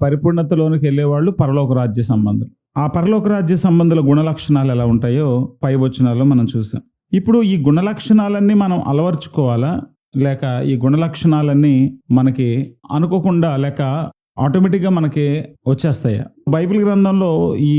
పరిపూర్ణతలోనికి వెళ్ళేవాళ్ళు పరలోక రాజ్య సంబంధులు. ఆ పరలోక రాజ్య సంబంధుల గుణ లక్షణాలు ఎలా ఉంటాయో పై వచనాల్లో మనం చూసాం. ఇప్పుడు ఈ గుణ లక్షణాలన్నీ మనం అలవర్చుకోవాలా? లేక ఈ గుణ లక్షణాలన్నీ మనకి అనుకోకుండా లేక ఆటోమేటిక్గా మనకి వచ్చేస్తాయా? బైబిల్ గ్రంథంలో ఈ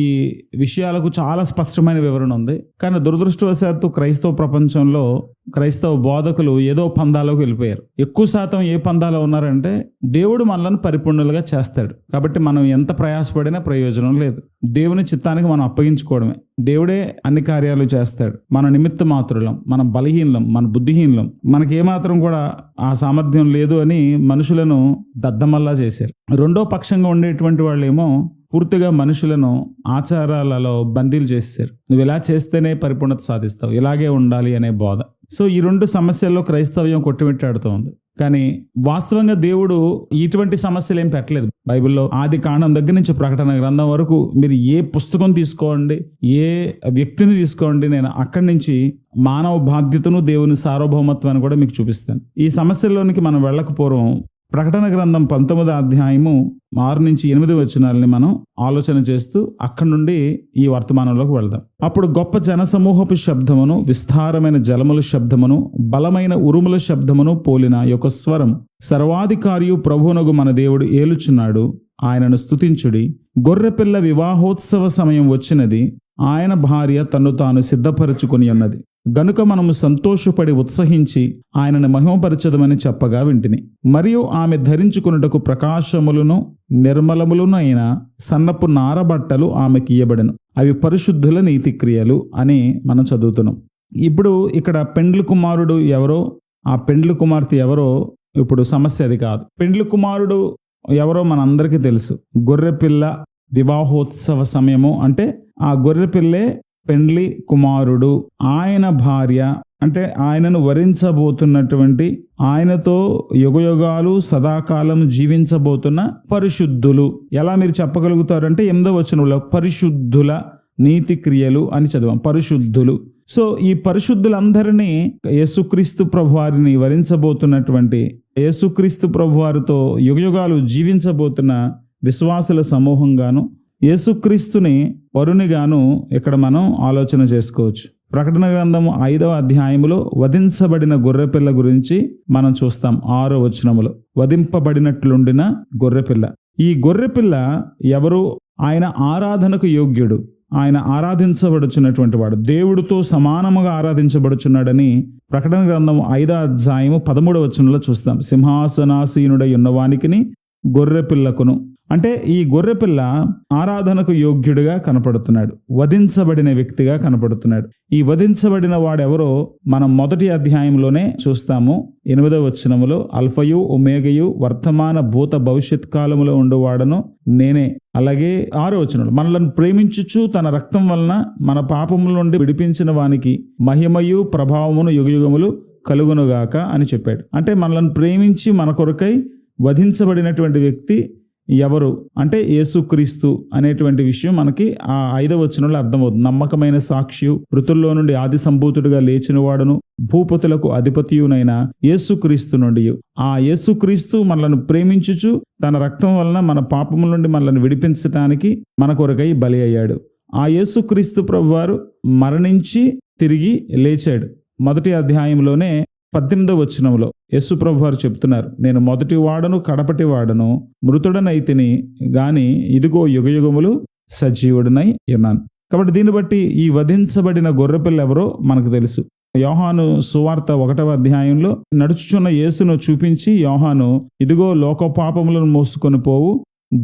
విషయాలకు చాలా స్పష్టమైన వివరణ ఉంది. కానీ దురదృష్టవశాత్తు క్రైస్తవ ప్రపంచంలో క్రైస్తవ బోధకులు ఏదో పందాలోకి వెళ్ళిపోయారు. ఎక్కువ శాతం ఏ పందాలో ఉన్నారంటే దేవుడు మనల్ని పరిపూర్ణులుగా చేస్తాడు. కాబట్టి మనం ఎంత ప్రయాసపడినా ప్రయోజనం లేదు. దేవుని చిత్తానికి మనం అప్పగించుకోవడమే. దేవుడే అన్ని కార్యాలు చేస్తాడు. మన నిమిత్త మాతృలం మన బలహీనం మన బుద్ధిహీనం మనకి ఏమాత్రం కూడా ఆ సామర్థ్యం లేదు అని మనుషులను దద్దమల్లా చేశారు. రెండో పక్షంగా ఉండేటువంటి వాళ్ళేమో పూర్తిగా మనుషులను ఆచారాలలో బందీలు చేశారు నువ్వు ఇలా చేస్తేనే పరిపూర్ణత సాధిస్తావు. ఇలాగే ఉండాలి అనే బోధ. సో ఈ రెండు సమస్యల్లో క్రైస్తవ్యం కొట్టుమిట్టాడుతూ ఉంది. కానీ వాస్తవంగా దేవుడు ఇటువంటి సమస్యలు ఏం పెట్టలేదు. బైబిల్లో ఆది కాండం దగ్గర నుంచి ప్రకటన గ్రంథం వరకు మీరు ఏ పుస్తకం తీసుకోండి ఏ వ్యక్తిని తీసుకోండి నేను అక్కడి నుంచి మానవ బాధ్యతను దేవుని సార్వభౌమత్వాన్ని కూడా మీకు చూపిస్తాను. ఈ సమస్యల్లోనికి మనం వెళ్ళకపోవడం ప్రకటన గ్రంథం పంతొమ్మిదో అధ్యాయము ఆరు నుంచి ఎనిమిది వచనాలని మనం ఆలోచన చేస్తూ అక్కడి నుండి ఈ వర్తమానంలోకి వెళ్దాం. అప్పుడు గొప్ప జనసమూహపు శబ్దమును విస్తారమైన జలముల శబ్దమును బలమైన ఉరుముల శబ్దమును పోలిన యొక్క స్వరం సర్వాధికారియు ప్రభువునగు మన దేవుడు ఏలుచున్నాడు. ఆయనను స్తుతించుడి. గొర్రెపిల్ల వివాహోత్సవ సమయం వచ్చినది. ఆయన భార్య తన్ను తాను సిద్ధపరచుకుని ఉన్నది. గనుక మనము సంతోషపడి ఉత్సహించి ఆయనను మహిమపరచదమని చెప్పగా వింటిని. మరియు ఆమె ధరించుకున్నటకు ప్రకాశములను నిర్మలములునైన అయిన సన్నపు నారబట్టలు ఆమెకి ఇయ్యబడను. అవి పరిశుద్ధుల నీతి క్రియలు అని మనం చదువుతున్నాం. ఇప్పుడు ఇక్కడ పెండ్లు కుమారుడు ఎవరో ఆ పెండ్లు కుమార్తె ఎవరో ఇప్పుడు సమస్య అది కాదు. పెండ్లు కుమారుడు ఎవరో మనందరికీ తెలుసు. గొర్రెపిల్ల వివాహోత్సవ సమయము అంటే ఆ గొర్రెపిల్లే పెండ్లి కుమారుడు. ఆయన భార్య అంటే ఆయనను వరించబోతున్నటువంటి ఆయనతో యుగయుగాలు సదాకాలం జీవించబోతున్న పరిశుద్ధులు. ఎలా మీరు చెప్పగలుగుతారంటే ఎనిమిదో వచనంలో పరిశుద్ధుల నీతి క్రియలు అని చదివాం. పరిశుద్ధులు. సో ఈ పరిశుద్ధులందరినీ యేసుక్రీస్తు ప్రభువారిని వరించబోతున్నటువంటి యేసుక్రీస్తు ప్రభువారితో యుగయుగాలు జీవించబోతున్న విశ్వాసుల సమూహంగాను యేసుక్రీస్తుని వరునిగాను ఇక్కడ మనం ఆలోచన చేసుకోవచ్చు. ప్రకటన గ్రంథము ఐదవ అధ్యాయములో వధించబడిన గొర్రెపిల్ల గురించి మనం చూస్తాం ఆరో వచనములో. వధింపబడినట్లుండిన గొర్రెపిల్ల. ఈ గొర్రెపిల్ల ఎవరు? ఆయన ఆరాధనకు యోగ్యుడు. ఆయన ఆరాధించబడుచున్నటువంటి వాడు. దేవుడితో సమానముగా ఆరాధించబడుచున్నాడని ప్రకటన గ్రంథం ఐదో అధ్యాయము పదమూడవ వచనంలో చూస్తాం. సింహాసనాసీనుడై ఉన్నవానికిని గొర్రెపిల్లకును. అంటే ఈ గొర్రెపిల్ల ఆరాధనకు యోగ్యుడిగా కనపడుతున్నాడు వధించబడిన వ్యక్తిగా కనపడుతున్నాడు. ఈ వధించబడిన వాడెవరో మనం మొదటి అధ్యాయంలోనే చూస్తాము. ఎనిమిదవ వచనములో అల్ఫయు ఒమేగయు వర్తమాన భూత భవిష్యత్ కాలములో ఉండేవాడను నేనే. అలాగే ఆరో వచనంలో మనలను ప్రేమించుచు తన రక్తం వలన మన పాపముల నుండి విడిపించిన వానికి మహిమయు ప్రభావమును యుగయుగములు కలుగునుగాక అని చెప్పాడు. అంటే మనలను ప్రేమించి మన కొరకై వధించబడినటువంటి వ్యక్తి ఎవరు? అంటే యేసుక్రీస్తు అనేటువంటి విషయం మనకి ఆ ఐదవ వచనంలో అర్థమవుతుంది. నమ్మకమైన సాక్షి మృతుల్లో నుండి ఆది సంభూతుడిగా లేచిన వాడును భూపతులకు అధిపతియునైన యేసుక్రీస్తు నుండి ఆ యేసుక్రీస్తు మనలను ప్రేమించుచు తన రక్తం వలన మన పాపముల నుండి మనల్ని విడిపించటానికి మన కొరకై బలి అయ్యాడు. ఆ యేసుక్రీస్తు ప్రభువారు మరణించి తిరిగి లేచాడు. మొదటి అధ్యాయంలోనే పద్దెనిమిదవ వచనంలో యేసు ప్రభు వారు చెప్తున్నారు నేను మొదటి వాడను కడపటి వాడను మృతుడనైతిని గాని ఇదిగో యుగయుగములు సజీవుడనై ఉన్నాను. కాబట్టి దీన్ని బట్టి ఈ వధించబడిన గొర్రెపిల్ల ఎవరో మనకు తెలుసు. యోహాను సువార్త ఒకటవ అధ్యాయంలో నడుచుచున్న యేసును చూపించి యోహాను ఇదిగో లోక పాపములను మోసుకొని పోవు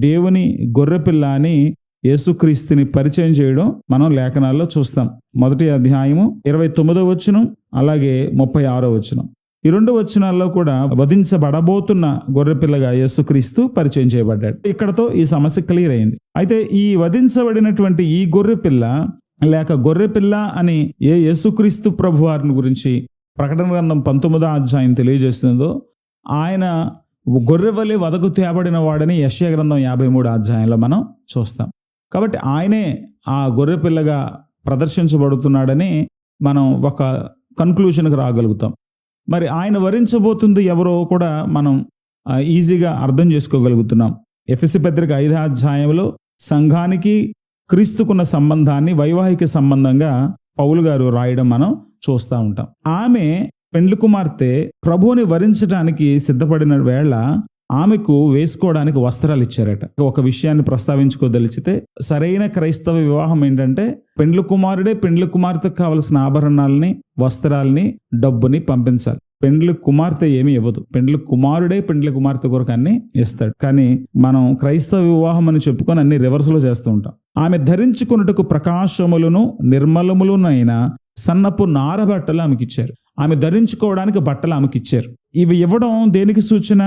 దేవుని గొర్రెపిల్ల అని యేసుక్రీస్తుని పరిచయం చేయడం మనం లేఖనాల్లో చూస్తాం. మొదటి అధ్యాయము ఇరవై తొమ్మిదో వచనం అలాగే ముప్పై ఆరో వచనం. ఈ రెండు వచనాల్లో కూడా వధించబడబోతున్న గొర్రెపిల్లగా యేసుక్రీస్తు పరిచయం చేయబడ్డాడు. ఇక్కడతో ఈ సమస్య క్లియర్ అయింది. అయితే ఈ వధించబడినటువంటి ఈ గొర్రెపిల్ల లేక గొర్రెపిల్ల అని ఏ యేసుక్రీస్తు ప్రభువారిని గురించి ప్రకటన గ్రంథం పంతొమ్మిదో అధ్యాయం తెలియజేస్తుందో ఆయన గొర్రెవలి వదకు తేబడిన వాడని యశ్య గ్రంథం యాభై మూడు అధ్యాయంలో మనం చూస్తాం. కాబట్టి ఆయనే ఆ గొర్రె పిల్లగా ప్రదర్శించబడుతున్నాడని మనం ఒక కన్క్లూషన్కి రాగలుగుతాం. మరి ఆయన వరించబోతుంది ఎవరో కూడా మనం ఈజీగా అర్థం చేసుకోగలుగుతున్నాం. ఎఫ్ఎస్సి పత్రిక ఐదో అధ్యాయంలో సంఘానికి క్రీస్తుకున్న సంబంధాన్ని వైవాహిక సంబంధంగా పౌలు గారు రాయడం మనం చూస్తూ ఉంటాం. ఆమె పెండ్లి కుమార్తె ప్రభువుని వరించడానికి సిద్ధపడిన వేళ ఆమెకు వేసుకోవడానికి వస్త్రాలు ఇచ్చారట. ఒక విషయాన్ని ప్రస్తావించుకోదలిచితే సరైన క్రైస్తవ వివాహం ఏంటంటే పెండ్లి కుమారుడే పెండ్లి కుమార్తెకు కావలసిన ఆభరణాలని వస్త్రాలని డబ్బుని పంపించాలి. పెండ్లి కుమార్తె ఏమి ఇవ్వదు. పెండ్లి కుమారుడే పెండ్లి కుమార్తె కొరకు అన్ని ఇస్తాడు. కానీ మనం క్రైస్తవ వివాహం అని చెప్పుకొని అన్ని రివర్స్లో చేస్తూ ఉంటాం. ఆమె ధరించుకున్నట్టుకు ప్రకాశములను నిర్మలములునైన సన్నపు నార బట్టలు ఆమెకిచ్చారు. ఆమె ధరించుకోవడానికి బట్టలు ఆమెకిచ్చారు. ఇవి ఇవ్వడం దేనికి సూచన?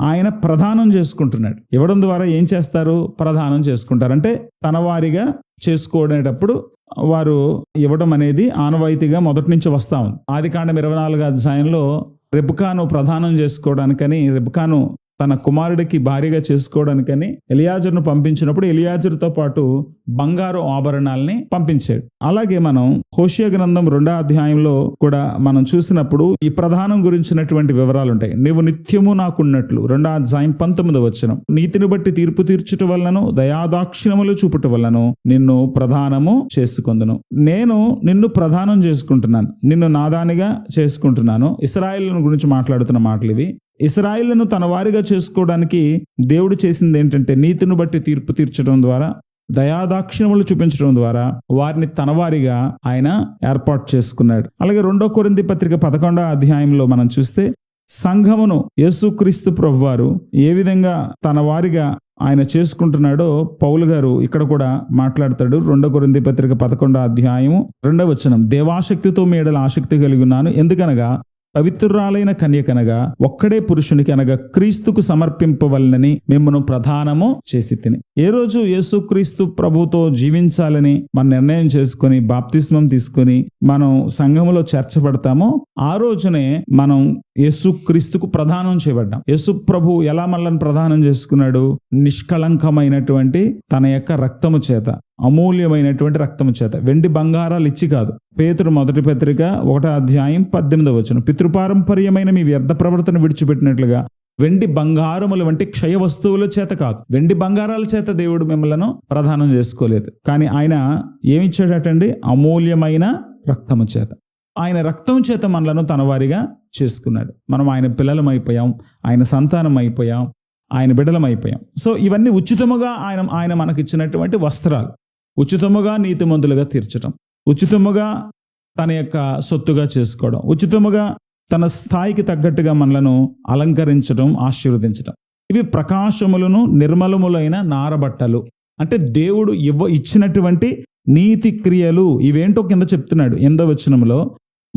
ఆయన ప్రధానం చేసుకుంటున్నాడు. ఇవ్వడం ద్వారా ఏం చేస్తారు? ప్రధానం చేసుకుంటారు. అంటే తన వారిగా చేసుకునేటప్పుడు వారు ఇవ్వడం అనేది ఆనవాయితీగా మొదటి నుంచి వస్తా ఉంది. ఆది కాండం ఇరవై నాలుగు అధ్యాయంలో రిబ్కాను ప్రధానం చేసుకోవడానికని రిబ్కాను తన కుమారుడికి భార్యగా చేసుకోవడానికని ఎలియాజర్ను పంపించినప్పుడు ఎలియాజర్తో పాటు బంగారు ఆభరణాలని పంపించాడు. అలాగే మనం హోషియా గ్రంథం రెండో అధ్యాయంలో కూడా మనం చూసినప్పుడు ఈ ప్రధానం గురించినటువంటి వివరాలు ఉంటాయి నీవు నిత్యము నాకున్నట్లు రెండో అధ్యాయం పంతొమ్మిది వచ్చిన నీతిని బట్టి తీర్పు తీర్చుట వలనను దయాదాక్షిణములు చూపుట వలన నిన్ను ప్రధానము చేసుకుందును. నేను నిన్ను ప్రధానం చేసుకుంటున్నాను. నిన్ను నాదానిగా చేసుకుంటున్నాను. ఇస్రాయిల్ గురించి మాట్లాడుతున్న మాటలు ఇవి ఇస్రాయిల్ను తన వారిగా చేసుకోవడానికి దేవుడు చేసింది ఏంటంటే నీతిని బట్టి తీర్పు తీర్చడం ద్వారా దయాదాక్షిణములు చూపించడం ద్వారా వారిని తనవారిగా ఆయన ఏర్పాటు చేసుకున్నాడు. అలాగే రెండో కొరింది పత్రిక పదకొండో అధ్యాయంలో మనం చూస్తే సంఘమును యేసుక్రీస్తు ప్రభువారు ఏ విధంగా తన వారిగా ఆయన చేసుకుంటున్నాడో పౌలు గారు ఇక్కడ కూడా మాట్లాడతాడు. రెండో కొరింది పత్రిక పదకొండో అధ్యాయము రెండవ వచనం. దేవాశక్తితో మీడల ఆసక్తి కలిగి ఉన్నాను. ఎందుకనగా పవిత్రురాలైన కన్యకనగా ఒక్కడే పురుషునికి అనగా క్రీస్తుకు సమర్పింపవలనని మిమ్మను ప్రధానము చేసి తిని ఏ రోజు యేసుక్రీస్తు ప్రభుతో జీవించాలని మన నిర్ణయం చేసుకొని బాప్తిస్మం తీసుకొని మనం సంఘములో చేర్చబడతామో ఆ రోజునే మనం యేసుక్రీస్తుకు ప్రధానం చేయబడ్డాం. యేసు ప్రభు ఎలా మనల్ని ప్రధానం చేసుకున్నాడు? నిష్కళంకమైనటువంటి తన యొక్క రక్తము చేత అమూల్యమైనటువంటి రక్తము చేత. వెండి బంగారాలు ఇచ్చి కాదు. పేతురు మొదటి పత్రిక ఒకటో అధ్యాయం పద్దెనిమిదవ వచ్చిన పితృపారంపర్యమైన మీ వ్యర్థ ప్రవర్తన విడిచిపెట్టినట్లుగా వెండి బంగారముల వంటి క్షయ వస్తువుల చేత కాదు. వెండి బంగారాల చేత దేవుడు మిమ్మల్ని ప్రధానం చేసుకోలేదు. కానీ ఆయన ఏమిచ్చాడటండి అమూల్యమైన రక్తము చేత. ఆయన రక్తం చేత మనలను తనవారిగా చేసుకున్నాడు. మనం ఆయన పిల్లలం అయిపోయాం ఆయన సంతానం అయిపోయాం ఆయన బిడ్డలం అయిపోయాం సో ఇవన్నీ ఉచితముగా ఆయన ఆయన మనకి ఇచ్చినటువంటి వస్త్రాలు. ఉచితముగా నీతిమంతులుగా తీర్చడం ఉచితముగా తన యొక్క సొత్తుగా చేసుకోవడం. ఉచితముగా తన స్థాయికి తగ్గట్టుగా మనలను అలంకరించడం ఆశీర్వదించడం ఇవి ప్రకాశములను నిర్మలములైన నారబట్టలు. అంటే దేవుడు ఇవ్వ ఇచ్చినటువంటి నీతి క్రియలు ఇవేంటో కింద చెప్తున్నాడు. ఎందో వచనములో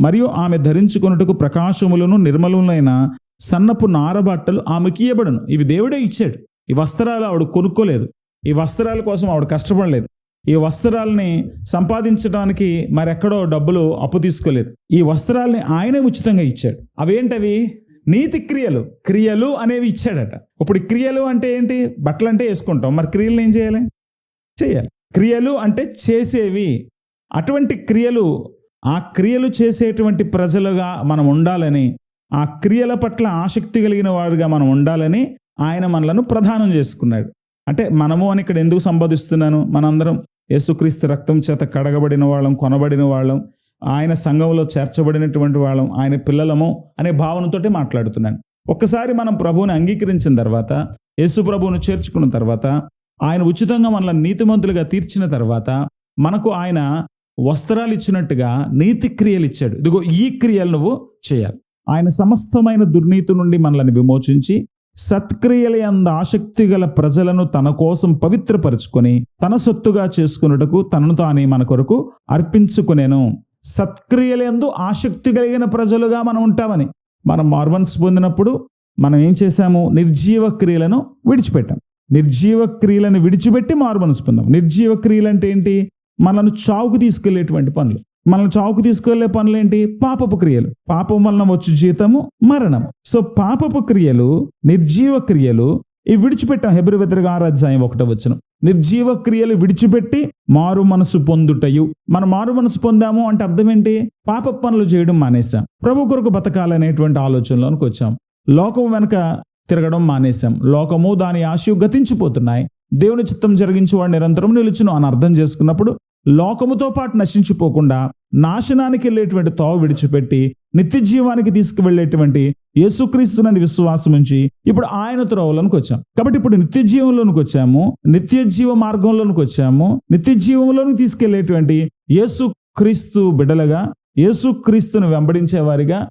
మరియు ఆమె ధరించుకున్నట్టుకు ప్రకాశములను నిర్మలములైన సన్నపు నారబట్టలు ఆమెకి ఇవ్వబడను ఇవి దేవుడే ఇచ్చాడు. ఈ వస్త్రాలు ఆవిడ కొనుక్కోలేదు. ఈ వస్త్రాల కోసం ఆవిడ కష్టపడలేదు. ఈ వస్త్రాలని సంపాదించడానికి మరెక్కడో డబ్బులు అప్పు తీసుకోలేదు. ఈ వస్త్రాల్ని ఆయనే ఉచితంగా ఇచ్చాడు. అవేంటవి? నీతి క్రియలు. క్రియలు అనేవి ఇచ్చాడట. ఇప్పుడు క్రియలు అంటే ఏంటి? బట్టలు అంటే వేసుకుంటాం. మరి క్రియలు ఏం చేయాలి? చేయాలి. క్రియలు అంటే చేసేవి. అటువంటి క్రియలు ఆ క్రియలు చేసేటువంటి ప్రజలుగా మనం ఉండాలని ఆ క్రియల పట్ల ఆసక్తి కలిగిన వారుగా మనం ఉండాలని ఆయన మనలను ప్రధానం చేసుకున్నాడు. అంటే మనము అని ఇక్కడ ఎందుకు సంబోధిస్తున్నాను? మనందరం యేసుక్రీస్తు రక్తం చేత కడగబడిన వాళ్ళం కొనబడిన వాళ్ళం ఆయన సంఘంలో చేర్చబడినటువంటి వాళ్ళం ఆయన పిల్లలము అనే భావనతోటి మాట్లాడుతున్నాను. ఒక్కసారి మనం ప్రభువుని అంగీకరించిన తర్వాత యేసు ప్రభువును చేర్చుకున్న తర్వాత ఆయన ఉచితంగా మనల్ని నీతిమంతులుగా తీర్చిన తర్వాత మనకు ఆయన వస్త్రాలు ఇచ్చినట్టుగా నీతి క్రియలు ఇచ్చాడు ఇదిగో ఈ క్రియలు నువ్వు చేయాలి. ఆయన సమస్తమైన దుర్నీతి నుండి మనల్ని విమోచించి సత్క్రియల అంద ఆసక్తి గల ప్రజలను తన కోసం పవిత్రపరుచుకొని తన సొత్తుగా చేసుకున్నటకు తనను తానే మన కొరకు అర్పించుకునేను. సత్క్రియలందు ఆసక్తి కలిగిన ప్రజలుగా మనం ఉంటామని. మనం మార్వన్స్ పొందినప్పుడు మనం ఏం చేశాము? నిర్జీవ క్రియలను విడిచిపెట్టాం. నిర్జీవ క్రియలను విడిచిపెట్టి మార్మన్స్ పొందాం. నిర్జీవ క్రియలు అంటే ఏంటి? మనల్ని చావుకు తీసుకెళ్ళేటువంటి పనులు. మనల్ని చావుకు తీసుకెళ్ళే పనులు ఏంటి పాపపు క్రియలు. పాపం వలన వచ్చి జీతము మరణం సో పాపపు క్రియలు నిర్జీవ క్రియలు ఇవి విడిచిపెట్టాం. హెబ్రి ఆరాధ్యాయం ఒకట వచ్చిన నిర్జీవ క్రియలు విడిచిపెట్టి మారు మనసు పొందుటయు. మనం మారు మనసు పొందాము అంటే అర్థం ఏంటి? పాప పనులు చేయడం మానేశాం. ప్రభు కొరకు బతకాలనేటువంటి ఆలోచనలోనికి వచ్చాం. లోకం వెనక తిరగడం మానేశాం. లోకము దాని ఆశయు గతించిపోతున్నాయి. దేవుని చిత్తం జరిగించేవాడు నిరంతరం నిలుచును అని అర్థం చేసుకున్నప్పుడు లోకముతో పాటు నశించిపోకుండా నాశనానికి వెళ్ళేటువంటి తోవ విడిచిపెట్టి నిత్య జీవానికి తీసుకువెళ్ళేటువంటి యేసుక్రీస్తునంది విశ్వాసం ఉంచి ఇప్పుడు ఆయన త్రోవలోనికి వచ్చాం. కాబట్టి ఇప్పుడు నిత్య జీవంలోనికి వచ్చాము నిత్య జీవ మార్గంలోనికి వచ్చాము నిత్య జీవంలోనికి తీసుకెళ్ళేటువంటి యేసు క్రీస్తు యేసుక్రీస్తును యేసు క్రీస్తును వెంబడించే వారిగా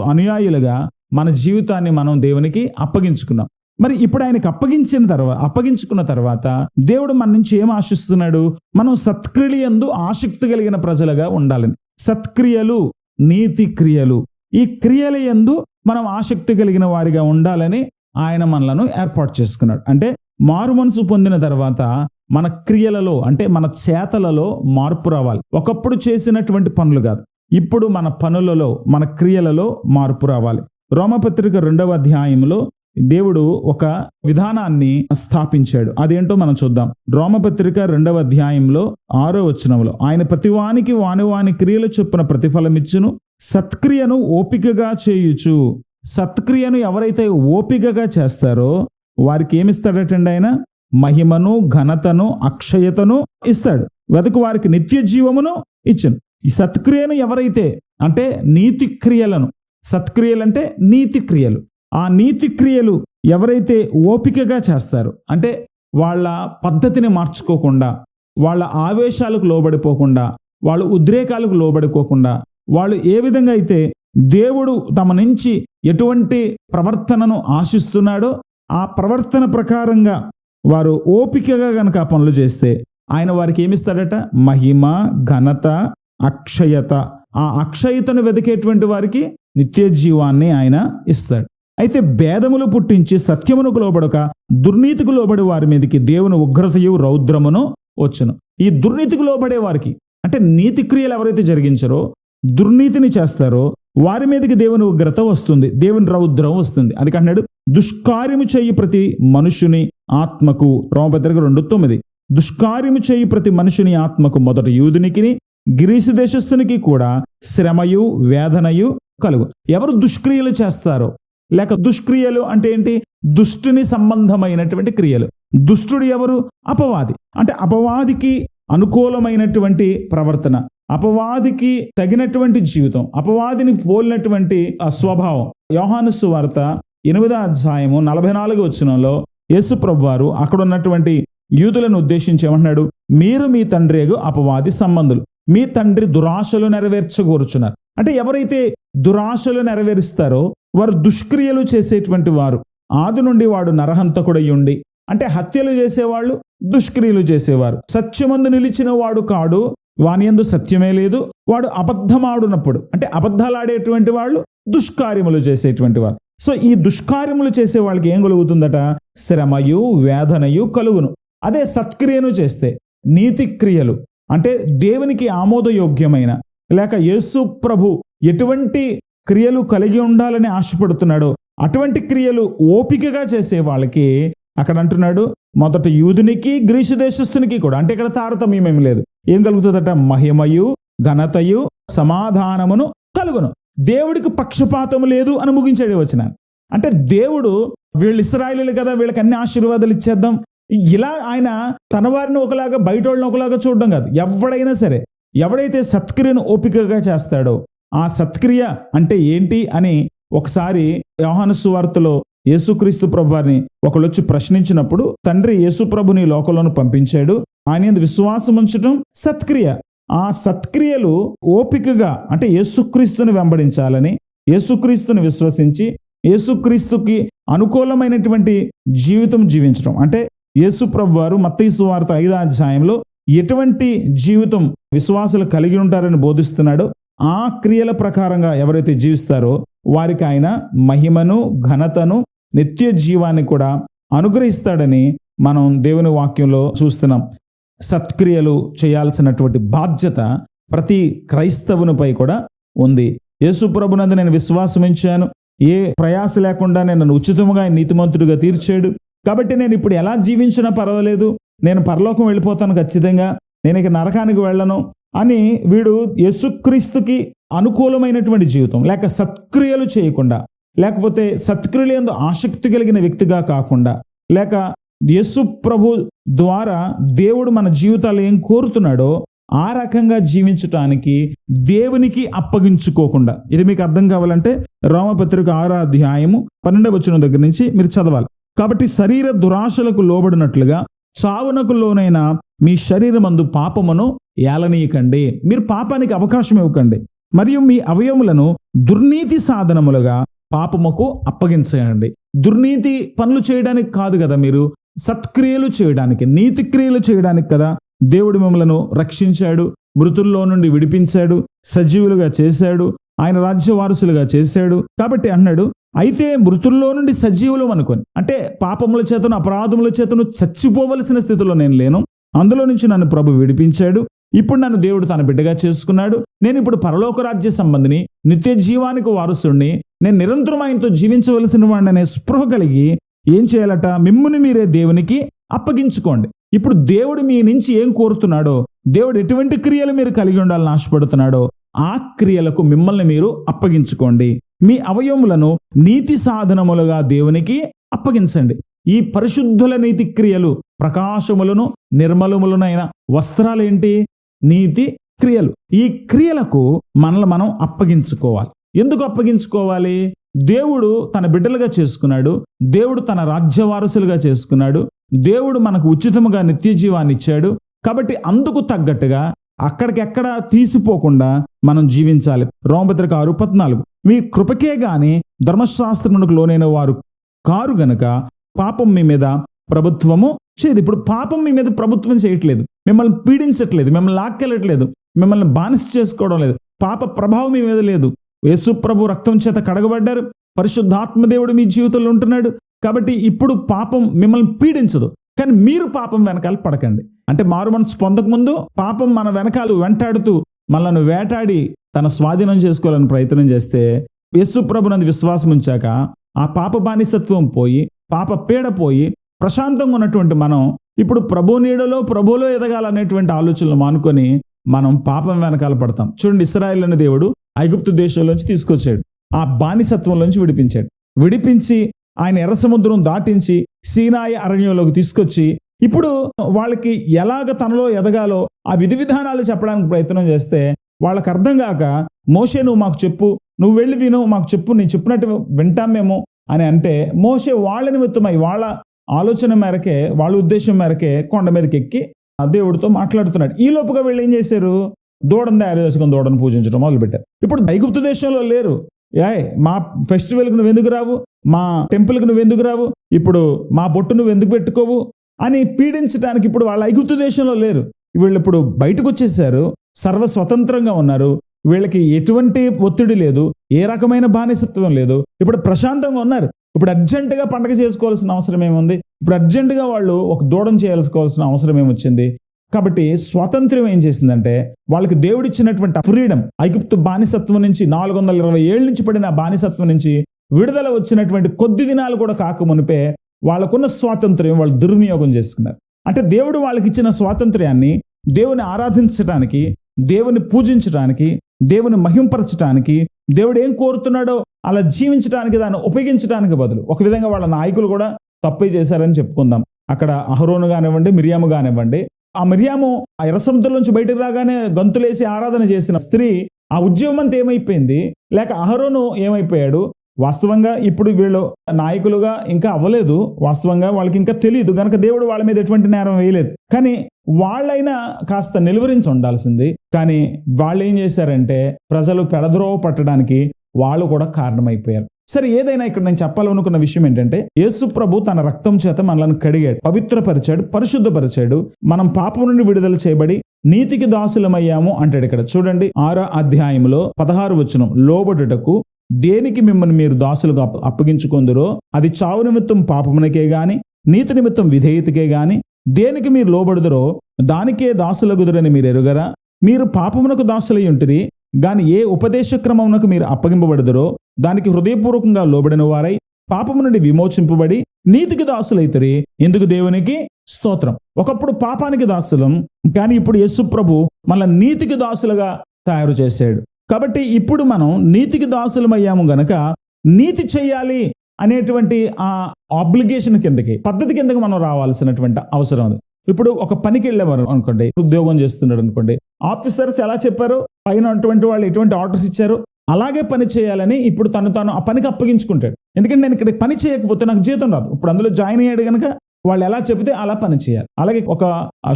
అనుయాయులుగా మన జీవితాన్ని మనం దేవునికి అప్పగించుకున్నాం. మరి ఇప్పుడు ఆయనకు అప్పగించిన తర్వాత అప్పగించుకున్న తర్వాత దేవుడు మన నుంచి ఏం ఆశిస్తున్నాడు? మనం సత్క్రియలందు ఆసక్తి కలిగిన ప్రజలుగా ఉండాలని. సత్క్రియలు నీతి క్రియలు. ఈ క్రియల యందు మనం ఆసక్తి కలిగిన వారిగా ఉండాలని ఆయన మనలను ఏర్పాటు చేసుకున్నాడు. అంటే మారు మనసు పొందిన తర్వాత మన క్రియలలో అంటే మన చేతలలో మార్పు రావాలి. ఒకప్పుడు చేసినటువంటి పనులు కాదు. ఇప్పుడు మన పనులలో మన క్రియలలో మార్పు రావాలి. రోమపత్రిక రెండవ అధ్యాయంలో దేవుడు ఒక విధానాన్ని స్థాపించాడు. అదేంటో మనం చూద్దాం. రోమపత్రిక రెండవ అధ్యాయంలో ఆరో వచనంలో ఆయన ప్రతివానికి వానివాని క్రియలు చొప్పున ప్రతిఫలమిచ్చును సత్క్రియను ఓపికగా చేయుచు. సత్క్రియను ఎవరైతే ఓపికగా చేస్తారో వారికి ఏమిస్తాడటండి ఆయన? మహిమను ఘనతను అక్షయతను ఇస్తాడు. వెతకు వారికి నిత్య జీవమును ఇచ్చును. ఈ సత్క్రియను ఎవరైతే అంటే నీతి క్రియలను సత్క్రియలంటే నీతి క్రియలు. ఆ నీతి క్రియలు ఎవరైతే ఓపికగా చేస్తారో అంటే వాళ్ళ పద్ధతిని మార్చుకోకుండా వాళ్ళ ఆవేశాలకు లోబడిపోకుండా వాళ్ళ ఉద్రేకాలకు లోబడిపోకుండా వాళ్ళు ఏ విధంగా అయితే దేవుడు తమ నుంచి ఎటువంటి ప్రవర్తనను ఆశిస్తున్నాడో ఆ ప్రవర్తన ప్రకారంగా వారు ఓపికగా గనక పనులు చేస్తే ఆయన వారికి ఏమిస్తాడట? మహిమ ఘనత అక్షయత. ఆ అక్షయతను వెతికేటువంటి వారికి నిత్య జీవాన్ని ఆయన ఇస్తాడు. అయితే భేదములు పుట్టించి సత్యమునకు లోబడక దుర్నీతికి లోబడి వారి మీదకి దేవుని ఉగ్రతయు రౌద్రమును వచ్చును. ఈ దుర్నీతికి లోబడే వారికి అంటే నీతి క్రియలు ఎవరైతే జరిగించారో దుర్నీతిని చేస్తారో వారి మీదకి దేవుని ఉగ్రత వస్తుంది దేవుని రౌద్రం వస్తుంది. అది అంటున్నాడు దుష్కార్యము చేయి ప్రతి మనుషుని ఆత్మకు రోమపత్రిక రెండు తొమ్మిది. దుష్కార్యము చేయి ప్రతి మనుషుని ఆత్మకు మొదట యూదునికి గ్రీసు దేశస్థునికి కూడా శ్రమయు వేదనయు కలుగు. ఎవరు దుష్క్రియలు చేస్తారో లేక దుష్క్రియలు అంటే ఏంటి? దుష్టుని సంబంధమైనటువంటి క్రియలు. దుష్టుడు ఎవరు? అపవాది. అంటే అపవాదికి అనుకూలమైనటువంటి ప్రవర్తన. అపవాదికి తగినటువంటి జీవితం. అపవాదిని పోలినటువంటి స్వభావం. యోహాను సువార్త ఎనిమిదో అధ్యాయము నలభై నాలుగు వచ్చినంలో యేసు ప్రభువారు అక్కడ ఉన్నటువంటి యూదులను ఉద్దేశించి ఏమంటున్నాడు? మీరు మీ తండ్రియగు అపవాది సంబంధులు. మీ తండ్రి దురాశలు నెరవేర్చగోరుచున్నారు. అంటే ఎవరైతే దురాశలు నెరవేరుస్తారో వారు దుష్క్రియలు చేసేటువంటి వారు. ఆది నుండి వాడు నరహంతకుడై ఉండి అంటే హత్యలు చేసేవాళ్ళు దుష్క్రియలు చేసేవారు. సత్యమందు నిలిచిన వాడు కాడు వాని యందు సత్యమే లేదు. వాడు అబద్ధమాడునప్పుడు అంటే అబద్ధాలాడేటువంటి వాళ్ళు దుష్కార్యములు చేసేటువంటి వారు. సో ఈ దుష్కార్యములు చేసే వాళ్ళకి ఏం కలుగుతుందట? శ్రమయు వేదనయు కలుగును. అదే సత్క్రియను చేస్తే నీతి క్రియలు అంటే దేవునికి ఆమోదయోగ్యమైన లేక యేసు ప్రభు ఎటువంటి క్రియలు కలిగి ఉండాలని ఆశపడుతున్నాడు. అటువంటి క్రియలు ఓపికగా చేసే వాళ్ళకి అక్కడ అంటున్నాడు మొదట యూదునికి గ్రీసు దేశస్థునికి కూడా. అంటే ఇక్కడ తారతమ్యం ఏమి లేదు. ఏం కలుగుతుందట? మహిమయు ఘనతయు సమాధానమును కలుగును. దేవుడికి పక్షపాతము లేదు అని ముగించాడు వచ్చిన అంటే దేవుడు వీళ్ళు ఇస్రాయలు కదా వీళ్ళకి అన్ని ఆశీర్వాదాలు ఇచ్చేద్దాం. ఇలా ఆయన తన వారిని ఒకలాగా బయట వాళ్ళని ఒకలాగా చూడడం కాదు. ఎవడైనా సరే ఎవడైతే సత్క్రియను ఓపికగా చేస్తాడో ఆ సత్క్రియ అంటే ఏంటి అని ఒకసారి యోహాను సువార్తలో యేసుక్రీస్తు ప్రభువారిని ఒకళ్ళు వచ్చి ప్రశ్నించినప్పుడు తండ్రి యేసు ప్రభుని లోకంలోను పంపించాడు. ఆయన విశ్వాసం ఉంచడం సత్క్రియ. ఆ సత్క్రియలు ఓపికగా అంటే యేసుక్రీస్తుని వెంబడించాలని యేసుక్రీస్తుని విశ్వసించి యేసుక్రీస్తుకి అనుకూలమైనటువంటి జీవితం జీవించడం అంటే యేసు ప్రభు వారు మత్తయి వార్త ఐదో అధ్యాయంలో ఎటువంటి జీవితం విశ్వాసులు కలిగి ఉంటారని బోధిస్తున్నాడో. ఆ క్రియల ప్రకారంగా ఎవరైతే జీవిస్తారో వారికి ఆయన మహిమను ఘనతను నిత్య జీవాన్ని కూడా అనుగ్రహిస్తాడని మనం దేవుని వాక్యంలో చూస్తున్నాం. సత్క్రియలు చేయాల్సినటువంటి బాధ్యత ప్రతి క్రైస్తవునిపై కూడా ఉంది. యేసు ప్రభునందు నేను విశ్వాసమించాను ఏ ప్రయాస లేకుండా నేను ఉచితంగా ఆయన నీతిమంతుడిగా తీర్చాడు. కాబట్టి నేను ఇప్పుడు ఎలా జీవించినా పర్వాలేదు. నేను పరలోకం వెళ్ళిపోతాను ఖచ్చితంగా. నేను ఇక నరకానికి వెళ్ళను. అని వీడు యేసుక్రీస్తుకి అనుకూలమైనటువంటి జీవితం లేక సత్క్రియలు చేయకుండా లేకపోతే సత్క్రియలు ఎందు ఆసక్తి కలిగిన వ్యక్తిగా కాకుండా లేక యేసు ప్రభు ద్వారా దేవుడు మన జీవితాలు ఏం కోరుతున్నాడో ఆ రకంగా జీవించటానికి దేవునికి అప్పగించుకోకుండా. ఇది మీకు అర్థం కావాలంటే రోమపత్రిక ఆరో అధ్యాయము పన్నెండవ వచ్చిన దగ్గర నుంచి మీరు చదవాలి. కాబట్టి శరీర దురాశలకు లోబడినట్లుగా చావునకు లోనైన మీ శరీరమందు పాపమును ఏలనీయకండి. మీరు పాపానికి అవకాశం ఇవ్వకండి. మరియు మీ అవయములను దుర్నీతి సాధనములుగా పాపముకు అప్పగించండి దుర్నీతి పనులు చేయడానికి కాదు కదా మీరు? సత్క్రియలు చేయడానికి నీతి క్రియలు చేయడానికి కదా దేవుడు మిమ్మలను రక్షించాడు మృతుల్లో నుండి విడిపించాడు సజీవులుగా చేశాడు ఆయన రాజ్య వారసులుగా చేశాడు. కాబట్టి అన్నాడు అయితే మృతుల్లో నుండి సజీవులు అనుకొని అంటే పాపముల చేతను అపరాధముల చేతను చచ్చిపోవలసిన స్థితిలో నేను లేను. అందులో నుంచి నన్ను ప్రభు విడిపించాడు. ఇప్పుడు నన్ను దేవుడు తన బిడ్డగా చేసుకున్నాడు. నేను ఇప్పుడు పరలోక రాజ్య సంబంధిని నిత్య జీవానికి వారసుడిని నేను నిరంతరం ఆయనతో జీవించవలసిన వాడిని అనే స్పృహ కలిగి ఏం చేయాలట? మిమ్ముని మీరే దేవునికి అప్పగించుకోండి. ఇప్పుడు దేవుడు మీ నుంచి ఏం కోరుతున్నాడో దేవుడు ఎటువంటి క్రియలు మీరు కలిగి ఉండాలని ఆశపడుతున్నాడో ఆ క్రియలకు మిమ్మల్ని మీరు అప్పగించుకోండి. మీ అవయములను నీతి సాధనములుగా దేవునికి అప్పగించండి. ఈ పరిశుద్ధుల నీతి క్రియలు ప్రకాశములను నిర్మలములనైన వస్త్రాలు ఏంటి నీతి క్రియలు. ఈ క్రియలకు మనల్ని మనం అప్పగించుకోవాలి. ఎందుకు అప్పగించుకోవాలి? దేవుడు తన బిడ్డలుగా చేసుకున్నాడు. దేవుడు తన రాజ్య వారసులుగా చేసుకున్నాడు. దేవుడు మనకు ఉచితముగా నిత్య జీవాన్ని ఇచ్చాడు. కాబట్టి అందుకు తగ్గట్టుగా అక్కడికెక్కడ తీసిపోకుండా మనం జీవించాలి. రోమపత్రిక ఆరు పద్నాలుగు. మీ కృపకే గాని ధర్మశాస్త్రమునకు లోనైన వారు కారు గనుక పాపం మీ మీద ప్రభుత్వము చేయదు. ఇప్పుడు పాపం మీ మీద ప్రభుత్వం చేయట్లేదు. మిమ్మల్ని పీడించట్లేదు. మిమ్మల్ని లాక్కెళ్ళట్లేదు. మిమ్మల్ని బానిస చేసుకోవడం లేదు. పాప ప్రభావం మీ మీద లేదు. యేసు ప్రభు రక్తం చేత కడగబడ్డారు. పరిశుద్ధాత్మదేవుడు మీ జీవితంలో ఉంటున్నాడు. కాబట్టి ఇప్పుడు పాపం మిమ్మల్ని పీడించదు. కానీ మీరు పాపం వెనకాల పడకండి. అంటే మారు మనసు పొందకముందు పాపం మన వెనకాల వెంటాడుతూ మనల్ని వేటాడి తన స్వాధీనం చేసుకోవాలని ప్రయత్నం చేస్తే యేసు ప్రభునందు విశ్వాసం ఉంచాక ఆ పాప బానిసత్వం పోయి పాప పీడ పోయి ప్రశాంతంగా ఉన్నటువంటి మనం ఇప్పుడు ప్రభు నీడలో ప్రభులో ఎదగాలనేటువంటి ఆలోచనలు మానుకొని మనం పాపం వెనకాల పడతాం. చూడండి ఇస్రాయల్ అనే దేవుడు ఐగుప్తు దేశంలోంచి తీసుకొచ్చాడు. ఆ బానిసత్వంలోంచి విడిపించాడు. విడిపించి ఆయన ఎర్ర సముద్రం దాటించి సీనాయి అరణ్యంలోకి తీసుకొచ్చి ఇప్పుడు వాళ్ళకి ఎలాగ తనలో ఎదగాలో ఆ విధి విధానాలు చెప్పడానికి ప్రయత్నం చేస్తే వాళ్ళకి అర్థం కాక మోషే నువ్వు మాకు చెప్పు నువ్వు వెళ్ళి విను మాకు చెప్పు నేను చెప్పినట్టు వింటాం మేము అని అంటే మోసే వాళ్ళ నిమిత్తమై వాళ్ళ ఆలోచన మేరకే వాళ్ళ ఉద్దేశం మేరకే కొండ మీదకి ఎక్కి ఆ దేవుడితో మాట్లాడుతున్నాడు. ఈ లోపుగా వీళ్ళు ఏం చేశారు? దూడను తయారు చేసుకుని దూడను పూజించడం మొదలుపెట్టారు. ఇప్పుడు ఐగుప్తు దేశంలో లేరు. యాయ్ మా ఫెస్టివల్కి నువ్వు ఎందుకు రావు? మా టెంపుల్కి నువ్వు ఎందుకు రావు? ఇప్పుడు మా బొట్టు నువ్వు ఎందుకు పెట్టుకోవు? అని పీడించడానికి ఇప్పుడు వాళ్ళ ఐగుప్తు దేశంలో లేరు. వీళ్ళు ఇప్పుడు బయటకు వచ్చేసారు. సర్వ స్వతంత్రంగా ఉన్నారు. వీళ్ళకి ఎటువంటి ఒత్తిడి లేదు. ఏ రకమైన బానిసత్వం లేదు. ఇప్పుడు ప్రశాంతంగా ఉన్నారు. ఇప్పుడు అర్జెంటుగా పండగ చేసుకోవాల్సిన అవసరం ఏముంది? ఇప్పుడు అర్జెంటుగా వాళ్ళు ఒక దూడం చేయాల్సుకోవాల్సిన అవసరం ఏమొచ్చింది? కాబట్టి స్వాతంత్ర్యం ఏం చేసిందంటే వాళ్ళకి దేవుడిచ్చినటువంటి ఫ్రీడమ్ ఐగుప్తు బానిసత్వం నుంచి నాలుగు వందల ఇరవై ఏళ్ళ నుంచి పడిన బానిసత్వం నుంచి విడుదల వచ్చినటువంటి కొద్ది దినాలు కూడా కాక మునిపే వాళ్ళకున్న స్వాతంత్ర్యం వాళ్ళు దుర్వినియోగం చేసుకున్నారు. అంటే దేవుడు వాళ్ళకి ఇచ్చిన స్వాతంత్ర్యాన్ని దేవుని ఆరాధించడానికి దేవుని పూజించడానికి దేవుని మహింపరచడానికి దేవుడు ఏం కోరుతున్నాడో అలా జీవించడానికి దాన్ని ఉపయోగించడానికి బదులు ఒక విధంగా వాళ్ళ నాయకులు కూడా తప్పే చేశారని చెప్పుకుందాం. అక్కడ అహరోను కానివ్వండి మిరియాము కానివ్వండి ఆ మిరియాము ఆ ఎర్ర నుంచి బయటకు రాగానే గంతులేసి ఆరాధన చేసిన స్త్రీ ఆ ఉద్యమం అంతా ఏమైపోయింది? లేక అహరోను ఏమైపోయాడు? వాస్తవంగా ఇప్పుడు వీళ్ళు నాయకులుగా ఇంకా అవ్వలేదు. వాస్తవంగా వాళ్ళకి ఇంకా తెలియదు గనక దేవుడు వాళ్ళ మీద ఎటువంటి నేరం వేయలేదు. కానీ వాళ్ళైనా కాస్త నిలువరించి ఉండాల్సింది. కానీ వాళ్ళు ఏం చేశారంటే ప్రజలు పెడద్రోవ పట్టడానికి వాళ్ళు కూడా కారణమైపోయారు. సరే ఏదైనా ఇక్కడ నేను చెప్పాలనుకున్న విషయం ఏంటంటే యేసు ప్రభు తన రక్తం చేత మనల్ని కడిగాడు పవిత్రపరిచాడు పరిశుద్ధపరిచాడు మనం పాపం నుండి విడుదల చేయబడి నీతికి దాసులమయ్యాము అంటాడు ఇక్కడ. చూడండి ఆరో అధ్యాయంలో పదహారు వచనం లోబడుటకు దేనికి మిమ్మల్ని మీరు దాసులుగా అప్పగించుకుందరో అది చావు నిమిత్తం పాపమునకే గాని నీతి నిమిత్తం విధేయతకే గాని దేనికి మీరు లోబడుదరో దానికే దాసులగుదురని మీరు ఎరుగరా? మీరు పాపమునకు దాసులై ఉంటిరి గాని ఏ ఉపదేశ క్రమమునకు మీరు అప్పగింపబడదరో దానికి హృదయపూర్వకంగా లోబడిన వారై పాపము నుండి విమోచింపబడి నీతికి దాసులైతరి. ఎందుకు దేవునికి స్తోత్రం. ఒకప్పుడు పాపానికి దాసులం కానీ ఇప్పుడు యస్సు ప్రభు మన నీతికి దాసులుగా తయారు చేశాడు. కాబట్టి ఇప్పుడు మనం నీతికి దాసులమయ్యాము గనక నీతి చేయాలి అనేటువంటి ఆ ఆబ్లిగేషన్ కిందకి పద్ధతి కిందకి మనం రావాల్సినటువంటి అవసరం ఉంది ఇప్పుడు ఒక పనికి వెళ్ళేవారు అనుకోండి ఉద్యోగం చేస్తున్నాడు అనుకోండి ఆఫీసర్స్ ఎలా చెప్పారు? పైన అటువంటి వాళ్ళు ఎటువంటి ఆర్డర్స్ ఇచ్చారు? అలాగే పని చేయాలని ఇప్పుడు తను తాను ఆ పనికి అప్పగించుకుంటాడు. ఎందుకంటే నేను ఇక్కడ పని చేయకపోతే నాకు జీతం రాదు. ఇప్పుడు అందులో జాయిన్ అయ్యాడు కనుక వాళ్ళు ఎలా చెబితే అలా పని చేయాలి. అలాగే ఒక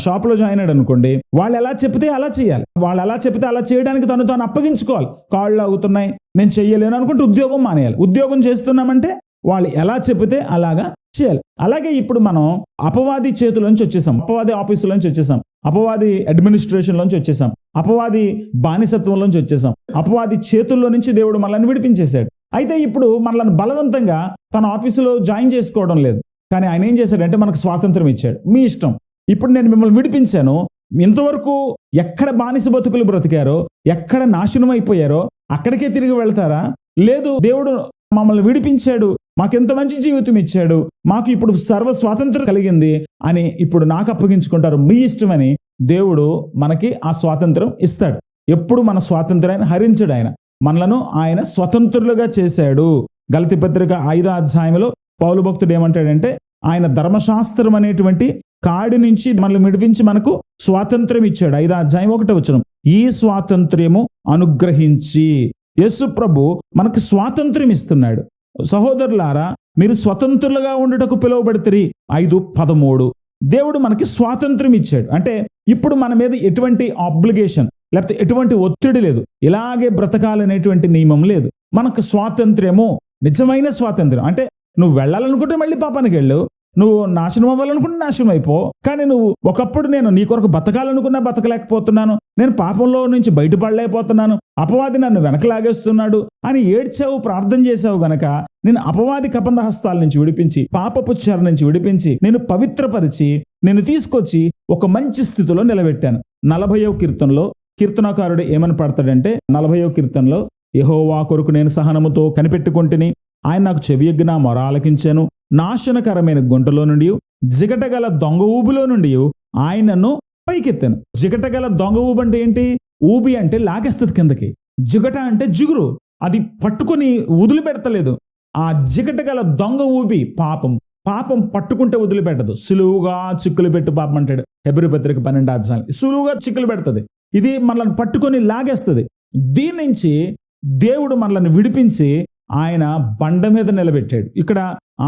షాప్లో జాయిన్ అయ్యాడు అనుకోండి వాళ్ళు ఎలా చెప్తే అలా చేయాలి. వాళ్ళు ఎలా చెప్తే అలా చేయడానికి తను తాను అప్పగించుకోవాలి. కాళ్ళు అవుతున్నాయి నేను చెయ్యలేను అనుకుంటే ఉద్యోగం మానేయాలి. ఉద్యోగం చేస్తున్నామంటే వాళ్ళు ఎలా చెబితే అలాగా చేయాలి. అలాగే ఇప్పుడు మనం అపవాది చేతులోంచి వచ్చేసాం. అపవాది ఆఫీసులోంచి వచ్చేసాం. అపవాది అడ్మినిస్ట్రేషన్లోంచి వచ్చేసాం. అపవాది బానిసత్వంలోంచి వచ్చేసాం. అపవాది చేతుల్లో నుంచి దేవుడు మనల్ని విడిపించేశాడు. అయితే ఇప్పుడు మనల్ని బలవంతంగా తన ఆఫీసులో జాయిన్ చేసుకోవడం లేదు. కానీ ఆయన ఏం చేశాడంటే మనకు స్వాతంత్రం ఇచ్చాడు. మీ ఇష్టం. ఇప్పుడు నేను మిమ్మల్ని విడిపించాను. ఇంతవరకు ఎక్కడ బానిస బతుకులు బ్రతికారో ఎక్కడ నాశనం అయిపోయారో అక్కడికే తిరిగి వెళ్తారా? లేదు దేవుడు మమ్మల్ని విడిపించాడు. మాకెంత మంచి జీవితం ఇచ్చాడు. మాకు ఇప్పుడు సర్వ స్వాతంత్రం కలిగింది అని ఇప్పుడు నాకు అప్పగించుకుంటారు. మీ ఇష్టమని దేవుడు మనకి ఆ స్వాతంత్రం ఇస్తాడు. ఎప్పుడు మన స్వాతంత్రాన్ని హరించడు ఆయన. మనలను ఆయన స్వతంత్రులుగా చేశాడు. గలతి పత్రిక ఐదో అధ్యాయంలో పౌలు భక్తుడు ఏమంటాడంటే ఆయన ధర్మశాస్త్రం అనేటువంటి కాడి నుంచి మనల్ని విడిపించి మనకు స్వాతంత్రం ఇచ్చాడు. ఐదో అధ్యాయం ఒకటో వచ్చిన ఈ స్వాతంత్ర్యము అనుగ్రహించి యేసు ప్రభు మనకు స్వాతంత్ర్యం ఇస్తున్నాడు. సహోదరులారా మీరు స్వతంత్రులుగా ఉండుటకు పిలువబడితే ఐదు పదమూడు. దేవుడు మనకి స్వాతంత్రం ఇచ్చాడు. అంటే ఇప్పుడు మన మీద ఎటువంటి ఆబ్లిగేషన్ లేకపోతే ఎటువంటి ఒత్తిడి లేదు. ఇలాగే బ్రతకాలనేటువంటి నియమం లేదు. మనకు స్వాతంత్ర్యము నిజమైన స్వాతంత్ర్యం. అంటే నువ్వు వెళ్ళాలనుకుంటే మళ్ళీ పాపానికి వెళ్ళు. నువ్వు నాశనం అవ్వాలనుకుంటే నాశనం అయిపో. కానీ నువ్వు ఒకప్పుడు నేను నీ కొరకు బతకాలనుకున్నా బతకలేకపోతున్నాను. నేను పాపంలో నుంచి బయటపడలేకపోతున్నాను. అపవాది నన్ను వెనకలాగేస్తున్నాడు అని ఏడ్చావు ప్రార్థన చేసావు గనక నేను అపవాది కపంద హస్తాల నుంచి విడిపించి పాపపు చెర నుంచి విడిపించి నేను పవిత్రపరిచి నేను తీసుకొచ్చి ఒక మంచి స్థితిలో నిలబెట్టాను. నలభయో కీర్తనలో కీర్తనకారుడు ఏమని పడతాడంటే నలభయో కీర్తనలో యహోవా కొరకు నేను సహనముతో కనిపెట్టుకుంటుని. ఆయన నాకు చెవియగ్గిన మొర ఆలకించాను నాశనకరమైన గుంటలో నుండి జిగటగల దొంగ ఊబులో నుండి ఆయనను పైకెత్తాను. జిగటగల దొంగ ఊబి అంటే ఏంటి? ఊబి అంటే లాగేస్తుంది కిందకి. జిగట అంటే జిగురు. అది పట్టుకొని వదిలిపెడతలేదు. ఆ జిగట గల దొంగ ఊబి పాపం. పాపం పట్టుకుంటే వదిలిపెట్టదు. సులువుగా చిక్కులు పెట్టు పాపం అంటాడు హెబ్రి పత్రిక పన్నెండు అధ్యాయం. సులువుగా చిక్కులు పెడుతుంది. ఇది మనల్ని పట్టుకొని లాగేస్తుంది. దీని నుంచి దేవుడు మనల్ని విడిపించి ఆయన బండ మీద నిలబెట్టాడు. ఇక్కడ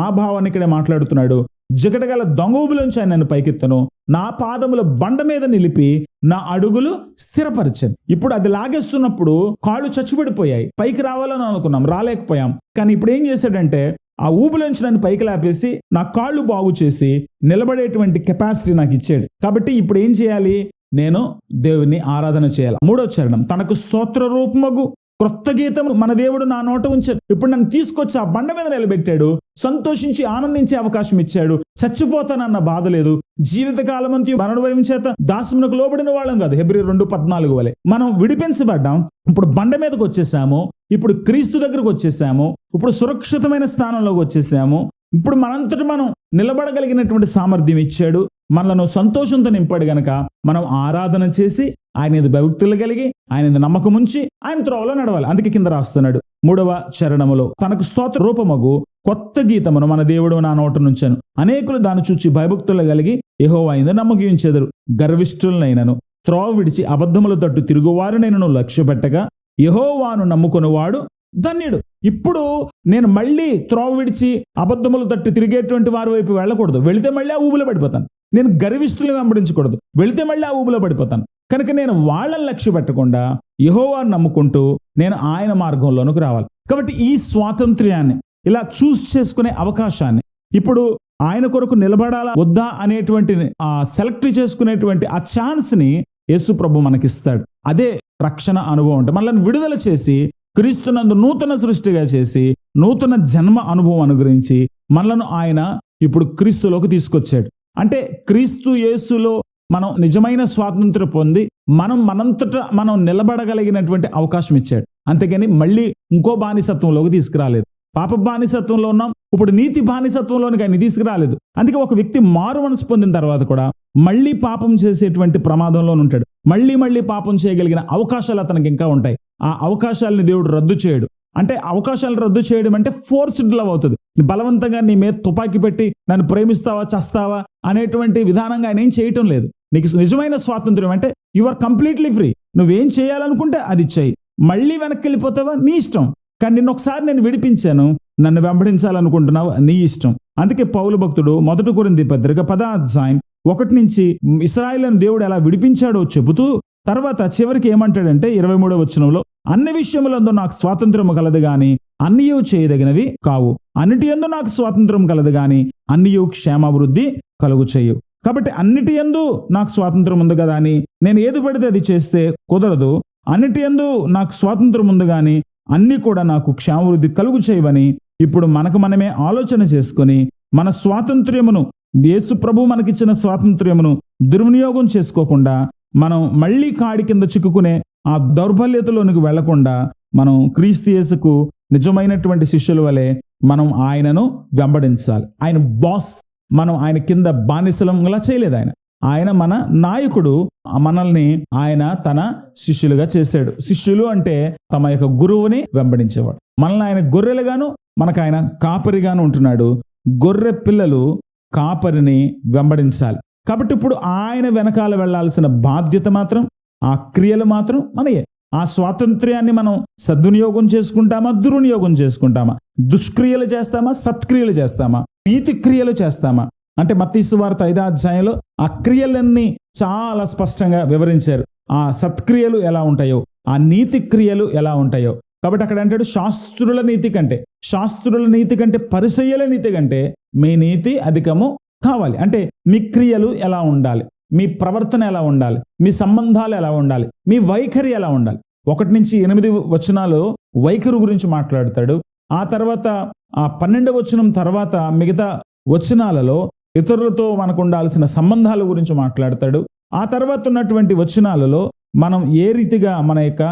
ఆ భావాన్ని ఇక్కడే మాట్లాడుతున్నాడు. జిగటగల దొంగ ఆయన నన్ను పైకెత్తను. నా పాదముల బండ మీద నిలిపి నా అడుగులు స్థిరపరిచాను. ఇప్పుడు అది లాగేస్తున్నప్పుడు కాళ్ళు చచ్చిపడిపోయాయి. పైకి రావాలని అనుకున్నాం రాలేకపోయాం. కానీ ఇప్పుడు ఏం చేశాడంటే ఆ ఊబిలోంచి నన్ను పైకి లేపేసి నా కాళ్ళు బాగు చేసి నిలబడేటువంటి కెపాసిటీ నాకు ఇచ్చాడు. కాబట్టి ఇప్పుడు ఏం చేయాలి? నేను దేవుని ఆరాధన చేయాలి. మూడో చరణం తనకు స్తోత్ర రూపమగు క్రొత్త గీతం మన దేవుడు నా నోట ఉంచాడు ఇప్పుడు నన్ను తీసుకొచ్చి ఆ బండ మీద నిలబెట్టాడు. సంతోషించి ఆనందించే అవకాశం ఇచ్చాడు. చచ్చిపోతానన్న బాధ లేదు. జీవితకాలం అంతా మరణభయం చేత దాసమునకు లోబడిన వాళ్ళం కాదు. హెబ్రి రెండు పద్నాలుగు వలె. మనం విడిపించబడ్డాం. ఇప్పుడు బండ మీదకి వచ్చేసాము. ఇప్పుడు క్రీస్తు దగ్గరకు వచ్చేసాము. ఇప్పుడు సురక్షితమైన స్థానంలోకి వచ్చేసాము. ఇప్పుడు మనంతటి మనం నిలబడగలిగినటువంటి సామర్థ్యం ఇచ్చాడు. మనలను సంతోషంతో నింపాడు గనక మనం ఆరాధన చేసి ఆయన ఇది భక్తులు కలిగి ఆయన ఇది నమ్మకం ఉంచి ఆయన త్రోవలో నడవాలి. అందుకే కింద రాస్తున్నాడు. మూడవ చరణములో తనకు స్తోత్ర రూపమగు కొత్త గీతమును మన దేవుడు నా నోట నుంచాను. అనేకులు దాన్ని చూచి భయభక్తులు కలిగి ఏహో అయింది నమ్మకించెదరు గర్విష్ఠులనైనను త్రోవ విడిచి అబద్ధముల తట్టు తిరుగువారునైనను లక్ష్య పెట్టగా యహోవాను నమ్ముకునేవాడు ధన్యుడు. ఇప్పుడు నేను మళ్ళీ త్రోవ విడిచి అబద్ధములు తట్టి తిరిగేటువంటి వారి వైపు వెళ్ళకూడదు. వెళితే మళ్ళీ ఆ ఊబిలో పడిపోతాను. నేను గర్విష్ఠులు వెంబడించకూడదు. వెళితే మళ్ళీ ఆ ఊబిలో పడిపోతాను. కనుక నేను వాళ్ళని లక్ష్య పెట్టకుండా యహోవాన్ని నమ్ముకుంటూ నేను ఆయన మార్గంలోనికి రావాలి. కాబట్టి ఈ స్వాతంత్ర్యాన్ని ఇలా చూస్ చేసుకునే అవకాశాన్ని ఇప్పుడు ఆయన కొరకు నిలబడాలా వద్దా అనేటువంటి ఆ సెలెక్ట్ చేసుకునేటువంటి ఆ ఛాన్స్ని యేసు ప్రభు మనకిస్తాడు. అదే రక్షణ అనుభవం అంటే మనల్ని విడుదల చేసి క్రీస్తునందు నూతన సృష్టిగా చేసి నూతన జన్మ అనుభవం అనుగ్రహించి మనలను ఆయన ఇప్పుడు క్రీస్తులోకి తీసుకొచ్చాడు. అంటే క్రీస్తు యేసులో మనం నిజమైన స్వాతంత్రం పొంది మనం మనంతట మనం నిలబడగలిగినటువంటి అవకాశం ఇచ్చాడు. అంతేగాని మళ్ళీ ఇంకో బానిసత్వంలోకి తీసుకురాలేదు. పాప బానిసత్వంలో ఉన్నాం ఇప్పుడు నీతి బానిసత్వంలోనికి ఆయన తీసుకురాలేదు. అందుకే ఒక వ్యక్తి మారు మనసు పొందిన తర్వాత కూడా మళ్ళీ పాపం చేసేటువంటి ప్రమాదంలోనే ఉంటాడు. మళ్ళీ మళ్ళీ పాపం చేయగలిగిన అవకాశాలు అతనికి ఇంకా ఉంటాయి. ఆ అవకాశాలని దేవుడు రద్దు చేయడు. అంటే అవకాశాలు రద్దు చేయడం అంటే ఫోర్స్డ్ లవ్ అవుతుంది. బలవంతంగా నీ మీద తుపాకీ పెట్టి నన్ను ప్రేమిస్తావా చస్తావా అనేటువంటి విధానంగా ఆయన ఏం చేయటం లేదు. నీకు నిజమైన స్వాతంత్ర్యం అంటే యు ఆర్ కంప్లీట్లీ ఫ్రీ నువ్వేం చేయాలనుకుంటే అది చేయి. మళ్ళీ వెనక్కి వెళ్ళిపోతావా నీ ఇష్టం. కానీ నిన్న ఒకసారి నేను విడిపించాను. నన్ను వెంబడించాలనుకుంటున్నావు? నీ ఇష్టం. అందుకే పౌలు భక్తుడు మొదటి కొరింది పత్రిక పదాధ్యాయం ఒకటి నుంచి ఇస్రాయిలను దేవుడు ఎలా విడిపించాడో చెబుతూ తర్వాత చివరికి ఏమంటాడంటే ఇరవై మూడో వచనంలో అన్ని విషయములందు నాకు స్వాతంత్రము కలదు గాని అన్నియు చేయదగినవి కావు. అన్నిటి యందు నాకు స్వాతంత్రం కలదు గాని అన్నియు క్షేమాభివృద్ధి కలుగు చేయు. కాబట్టి అన్నిటి యందు నాకు స్వాతంత్రం ఉంది కదా అని నేను ఏది పడితే అది చేస్తే కుదరదు. అన్నిటి యందు నాకు స్వాతంత్రం ఉంది కానీ అన్ని కూడా నాకు క్షేమవృద్ధి కలుగు చేయవని ఇప్పుడు మనకు మనమే ఆలోచన చేసుకొని మన స్వాతంత్ర్యమును యేసు ప్రభు మనకిచ్చిన స్వాతంత్ర్యమును దుర్వినియోగం చేసుకోకుండా మనం మళ్ళీ కాడి కింద చిక్కుకునే ఆ దౌర్బల్యతలోనికి వెళ్ళకుండా మనం క్రీస్తియేసుకు నిజమైనటువంటి శిష్యుల వలె మనం ఆయనను వెంబడించాలి. ఆయన బాస్. మనం ఆయన కింద బానిసలంలా చేయలేదు ఆయన. ఆయన మన నాయకుడు. మనల్ని ఆయన తన శిష్యులుగా చేశాడు. శిష్యులు అంటే తమ యొక్క గురువుని వెంబడించేవాడు. మనల్ని ఆయన గొర్రెలుగాను మనకు ఆయన కాపరిగాను ఉంటున్నాడు. గొర్రె పిల్లలు కాపరిని వెంబడించాలి. కాబట్టి ఇప్పుడు ఆయన వెనకాల వెళ్ళాల్సిన బాధ్యత మాత్రం ఆ క్రియలు మాత్రం మనయే. ఆ స్వాతంత్ర్యాన్ని మనం సద్వినియోగం చేసుకుంటామా దుర్వినియోగం చేసుకుంటామా? దుష్క్రియలు చేస్తామా సత్క్రియలు చేస్తామా? నీతి క్రియలు చేస్తామా? అంటే మత్తీసు వార్త ఐదో అధ్యాయంలో ఆ క్రియలన్నీ చాలా స్పష్టంగా వివరించారు. ఆ సత్క్రియలు ఎలా ఉంటాయో ఆ నీతి క్రియలు ఎలా ఉంటాయో. కాబట్టి అక్కడ అంటాడు శాస్త్రుల నీతి కంటే శాస్త్రుల నీతి కంటే పరిసయ్యల నీతి కంటే మీ నీతి అధికము కావాలి. అంటే మీ క్రియలు ఎలా ఉండాలి? మీ ప్రవర్తన ఎలా ఉండాలి? మీ సంబంధాలు ఎలా ఉండాలి? మీ వైఖరి ఎలా ఉండాలి? ఒకటి నుంచి ఎనిమిది వచనాలు వైఖరి గురించి మాట్లాడతాడు. ఆ తర్వాత ఆ పన్నెండవ వచనం తర్వాత మిగతా వచనాలలో ఇతరులతో మనకు ఉండాల్సిన సంబంధాల గురించి మాట్లాడతాడు. ఆ తర్వాత ఉన్నటువంటి వచనాలలో మనం ఏ రీతిగా మన యొక్క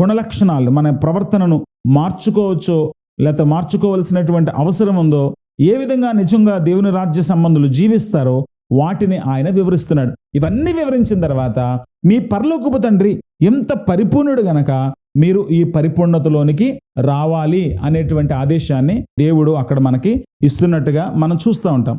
గుణలక్షణాలు మన ప్రవర్తనను మార్చుకోవచ్చో లేకపోతే మార్చుకోవలసినటువంటి అవసరం ఉందో ఏ విధంగా నిజంగా దేవుని రాజ్య సంబంధులు జీవిస్తారో వాటిని ఆయన వివరిస్తున్నాడు. ఇవన్నీ వివరించిన తర్వాత మీ పరలోకపు తండ్రి ఎంత పరిపూర్ణుడు గనక మీరు ఈ పరిపూర్ణతలోనికి రావాలి అనేటువంటి ఆదేశాన్ని దేవుడు అక్కడ మనకి ఇస్తున్నట్టుగా మనం చూస్తూ ఉంటాం.